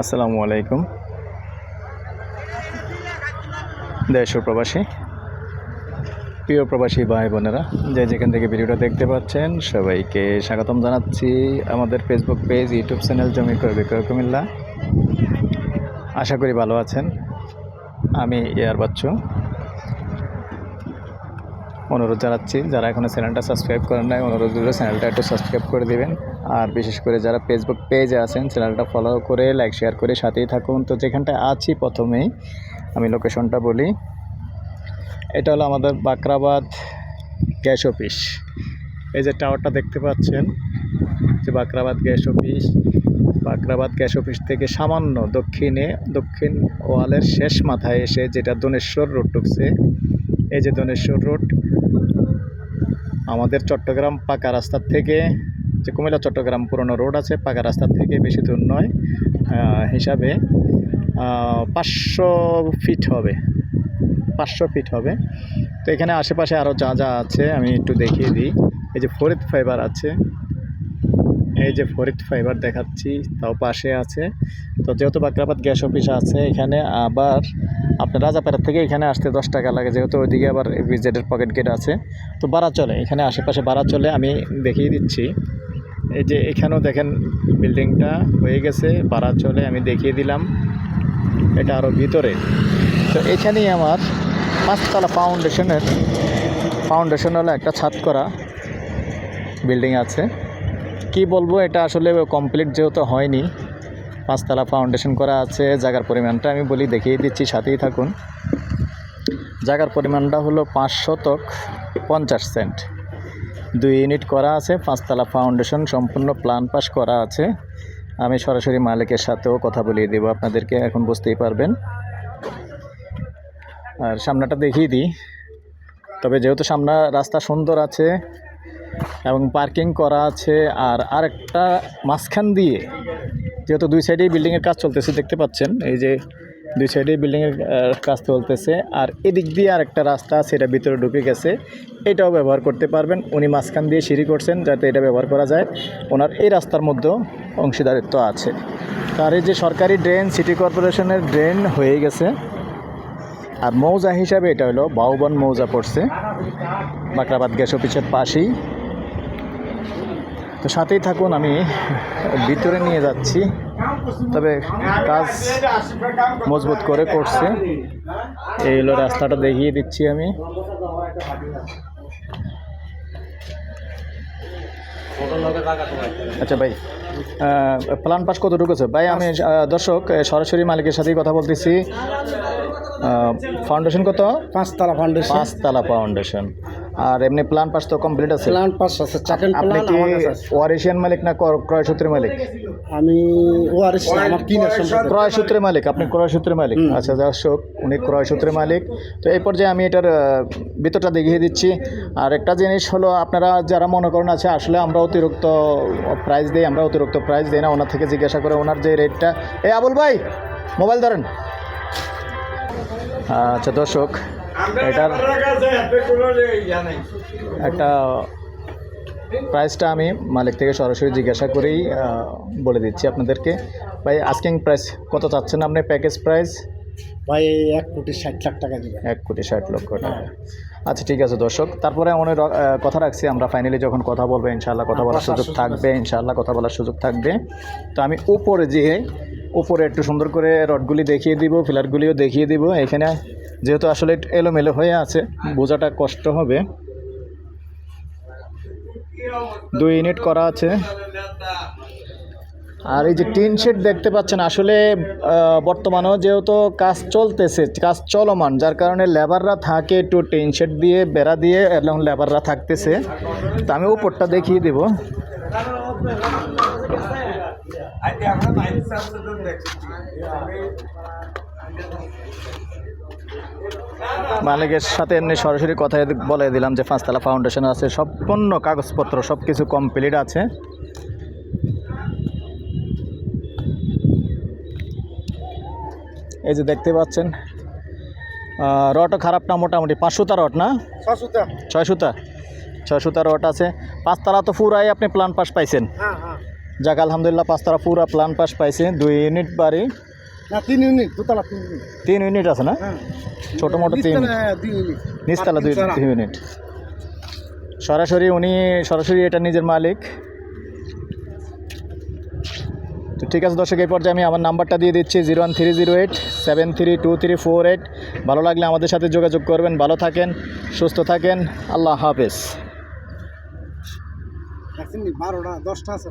আসসালামু আলাইকুম। দেশ প্রবাসী, প্রিয় প্রবাসী ভাই বোনেরা, যে যেখান থেকে ভিডিওটা দেখতে পাচ্ছেন, সবাইকে স্বাগতম জানাচ্ছি আমাদের ফেসবুক পেজ ইউটিউব চ্যানেল জমি বিক্রয় কুমিল্লা। আশা করি ভালো আছেন। আমি এয়ার বাচ্চু। অনুরোধ জানাচ্ছি, যারা এখনও চ্যানেলটা সাবস্ক্রাইব করেন নাই, অনুরোধ করলে চ্যানেলটা একটু সাবস্ক্রাইব করে দিবেন। আর বিশেষ করে যারা ফেসবুক পেজে আছেন চ্যানেলটা ফলো করে লাইক শেয়ার করে সাথেই থাকুন। তো যেখানটা আছি প্রথমেই, আমি লোকেশনটা বলি। এটা হলো আমাদের বাকরাবাদ গ্যাস অফিস। এই যে টাওয়ারটা দেখতে পাচ্ছেন, যে Bakrabad gas office. Bakrabad gas office থেকে সামান্য দক্ষিণে, দক্ষিণ ওয়ালের শেষ মাথায় এসে যেটা দনেশ্বর রোড ঢুকছে, এই যে দনেশ্বর রোড আমাদের চট্টগ্রাম পাকা রাস্তার থেকে যে কুমিল্লা, চট্টগ্রাম পুরনো রোড আছে, পাকা রাস্তার থেকে বেশি দূর নয় হিসাবে পাঁচশো ফিট হবে, পাঁচশো ফিট হবে। তো এখানে আশেপাশে আরও যা যা আছে, আমি একটু দেখিয়ে দিই। এই যে ফরিদ ফাইবার আছে, এই যে ফরিদ ফাইবার দেখাচ্ছি, তাও পাশে আছে। তো যেহেতু বাকরাবাদ গ্যাস অফিস আছে, এখানে আবার আপনার রাজাপাড়া থেকে এখানে আসতে দশ টাকা লাগে, যেহেতু ওইদিকে আবার ভিজেটের পকেট গেট আছে। তো বাড়া চলে এখানে আশেপাশে বাড়া চলে আমি দেখিয়ে দিচ্ছি। এই যে এখানেও দেখেন বিল্ডিংটা হয়ে গেছে বাড়া চলে, আমি দেখিয়ে দিলাম। এটা আরও ভিতরে। তো এখানেই আমার পাঁচতলা ফাউন্ডেশনের, ফাউন্ডেশন হলো একটা ছাদ করা বিল্ডিং আছে। কি বলব, এটা আসলে কমপ্লিট যেহেতু হয়নি, পাঁচতলা ফাউন্ডেশন করা আছে, জায়গার পরিমাণটা আমি বলি, দেখিয়ে দিচ্ছি, সাথেই থাকুন। জায়গার পরিমাণটা হলো পাঁচ শতক পঞ্চাশ সেন্ট। দুই ইউনিট করা আছে, পাঁচতলা ফাউন্ডেশন, সম্পূর্ণ প্ল্যান পাস করা আছে। আমি সরাসরি মালিকের সাথেও কথা বলিয়ে দেবো, আপনাদেরকে এখন বুঝতেই পারবেন। আর সামনাটা দেখিয়ে দিই। তবে যেহেতু সামনা রাস্তা সুন্দর আছে এবং পার্কিং করা আছে, আর আরেকটা মাঝখান দিয়ে, যেহেতু দুই সাইডেই বিল্ডিংয়ের কাজ চলতেছে, দেখতে পাচ্ছেন, এই যে দুই সাইডেই বিল্ডিংয়ের কাজ চলতেছে। আর এদিক দিয়ে আর একটা রাস্তা আছে, এটা ভিতরে ঢুকে গেছে। এটাও ব্যবহার করতে পারবেন। উনি মাঝখান দিয়ে সিঁড়ি করছেন যাতে এটা ব্যবহার করা যায়। ওনার এই রাস্তার মধ্যেও অংশীদারিত্ব আছে। তার যে সরকারি ড্রেন, সিটি কর্পোরেশনের ড্রেন হয়ে গেছে। আর মৌজা হিসাবে এটা হলো বাউবন মৌজা পড়ছে। বাকরাবাদ গ্যাস অফিসের পাশেই। তো সাথেই থাকুন, আমি ভিতরে নিয়ে যাচ্ছি। তবে কাজ মজবুত করে করছে। এই হলো রাস্তাটা দেখিয়ে দিচ্ছি আমি। আচ্ছা ভাই প্লান পাস কত ঢুকেছে ভাই আমি দর্শক সরাসরি মালিকের সাথেই কথা বলতেছি। ফাউন্ডেশন কত? পাঁচতলা ফাউন্ডেশন পাঁচতলা ফাউন্ডেশন আর এমনি প্ল্যান পাস তো কমপ্লিট আছে? প্ল্যান পাস আছে সেকেন্ড আপনি প্ল্যান কি আমার কাছে আছে। ওয়ারিশিয়ান মালিক না ক্র- ক্রয়সূত্রের মালিক? আমি না, আমার কিনার সম্পর্কে ক্রয়সূত্রের মালিক আপনি ক্রয় ক্রয়সূত্রের মালিক। আচ্ছা দর্শক উনি ক্রয় ক্রয়সূত্রের মালিক। তো এই পর্যায়ে আমি এটার ভিতরটা দেখিয়ে দিচ্ছি। আর একটা জিনিস হলো আপনারা যারা মনে করেন আছে আসলে আমরা অতিরিক্ত প্রাইস দিই আমরা অতিরিক্ত প্রাইস দিই না ওনার থেকে জিজ্ঞাসা করে ওনার যে রেটটা এই আবুল ভাই মোবাইল ধরেন। আচ্ছা দর্শক এটার একটা প্রাইসটা আমি মালিক থেকে সরাসরি জিজ্ঞাসা করেই বলে দিচ্ছি আপনাদেরকে। ভাই আস্কিং প্রাইস কত চাচ্ছেন আপনি? প্যাকেজ প্রাইস ভাই এক কোটি ষাট লাখ টাকা দিবেন। এক কোটি ষাট লক্ষ টাকা। আচ্ছা ঠিক আছে দর্শক তারপরে অনেক কথা রাখছি। আমরা ফাইনালি যখন কথা বলব ইনশাআল্লাহ কথা বলার সুযোগ থাকবে ইনশাআল্লাহ কথা বলার সুযোগ থাকবে। তো আমি উপরে যেয়ে উপরে একটু সুন্দর করে রডগুলি দেখিয়ে দিব, ফিলারগুলিও দেখিয়ে দিব এখানে। যেহেতু আসলে এলোমেলো হয়ে আছে, বোঝাটা কষ্ট হবে। দুই ইউনিট করা আছে। আর এই যে টিন শেড দেখতে পাচ্ছেন, আসলে বর্তমানেও যেহেতু কাজ চলতেছে, কাজ চলমান, যার কারণে লেবাররা থাকে একটু টিন শেড দিয়ে, বেড়া দিয়ে, এবং লেবাররা থাকতেছে। তা আমি উপরটা দেখিয়ে দেব। মালিকের সাথে এমনি সরাসরি কথা বলে দিলাম যে পাঁচতলা ফাউন্ডেশন আছে সম্পূর্ণ কাগজপত্র সব কিছু কমপ্লিট আছে। এই যে দেখতে পাচ্ছেন রডও খারাপ না মোটামুটি পাঁচ সুতা রড না? ছয় সুতা। ছয় সুতা। রড আছে। পাঁচতলা তো পুরাই আপনি প্ল্যান পাস পাইছেন। হ্যাঁ হ্যাঁ। যাক আলহামদুলিল্লাহ পাঁচতলা পুরা প্ল্যান পাস পাইছে। দুই ইউনিট বাড়ি। না তিন ইউনিট দোতলা তিন ইউনিট তিন ইউনিট আছে না? হ্যাঁ। ছোটো মোটো তিন নিচতলা, দুই ইউনিট সরাসরি উনি সরাসরি এটা নিজের মালিক। তো ঠিক আছে দর্শক এই পর্যায়ে আমি আমার নাম্বারটা দিয়ে দিচ্ছি zero one three zero eight seven three two three four eight. ভালো লাগলে আমাদের সাথে যোগাযোগ করবেন। ভালো থাকেন সুস্থ থাকেন। আল্লাহ হাফেজ। বারোটা দশটা আছে